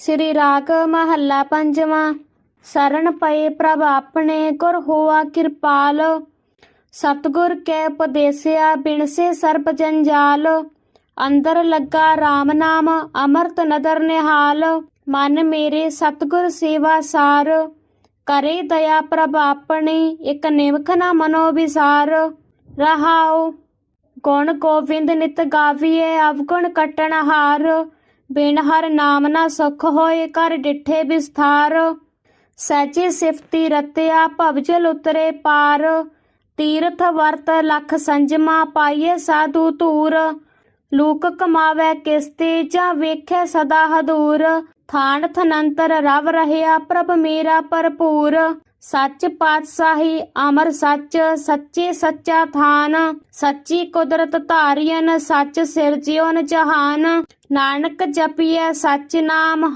ਸ੍ਰੀ ਰਾਗ ਮਹੱਲਾ ਪੰਜਵਾਂ, ਸਰਨ ਪਏ ਪ੍ਰਭ ਆਪਣੇ ਗੁਰ ਹੋਆ ਕਿਰਪਾਲ। ਸਤਗੁਰ ਕੈ ਉਪਦੇਸਿਆ ਬਿਨਸੇ ਸਰਬ ਜੰਜਾਲ। ਅੰਦਰ ਲੱਗਾ RAM ਨਾਮ, ਅਮਰਤ ਨਦਰ ਨਿਹਾਲ। ਮਨ ਮੇਰੇ ਸਤਗੁਰ ਸੇਵਾ ਸਾਰ। ਕਰੇ ਦਇਆ ਪ੍ਰਭ ਆਪਣੀ, ਇਕ ਨਿਮਖ ਨਾ ਮਨੋ ਵਿਸਾਰ। ਰਹਾਉ, ਗੁਣ ਗੋਬਿੰਦ ਨਿਤ ਗਾਵੀਏ ਅਵਗੁਣ ਕਟਣ ਹਾਰ। ਬਿਨ ਹਰ ਨਾਮ ਨਾ ਸੁਖ ਹੋਏ ਕਰ ਡਿਠੇ ਵਿਸਥਾਰ। ਸਹਿਜੇ ਸਿਫਤੀ ਰਤਿਆ ਭਵਜਲ ਉਤਰੇ ਪਾਰ। ਤੀਰਥ ਵਰਤ ਲਖ ਸੰਜਮਾ ਪਾਈਏ ਸਾਧੂ ਧੂਰ। ਲੂਕ ਕਮਾਵੇ ਕਿਸਤੇ ਜਾਂ ਵੇਖੇ ਸਦਾ ਹਦੂਰ। ਥਾਨ ਥਨੰਤਰ ਰਵ ਰਹਿਆ ਪ੍ਰਭ ਮੇਰਾ ਭਰਪੂਰ। ਸੱਚ ਪਾਤਸ਼ਾਹੀ ਅਮਰ ਸੱਚ, ਸੱਚੇ ਸੱਚਾ ਥਾਨ, ਸੱਚੀ ਕੁਦਰਤ ਧਾਰਿਅਨ ਸੱਚ ਸਿਰਜਿਓਨ ਜਹਾਨ। ਨਾਨਕ ਜਪੀਐ ਸੱਚ ਨਾਮ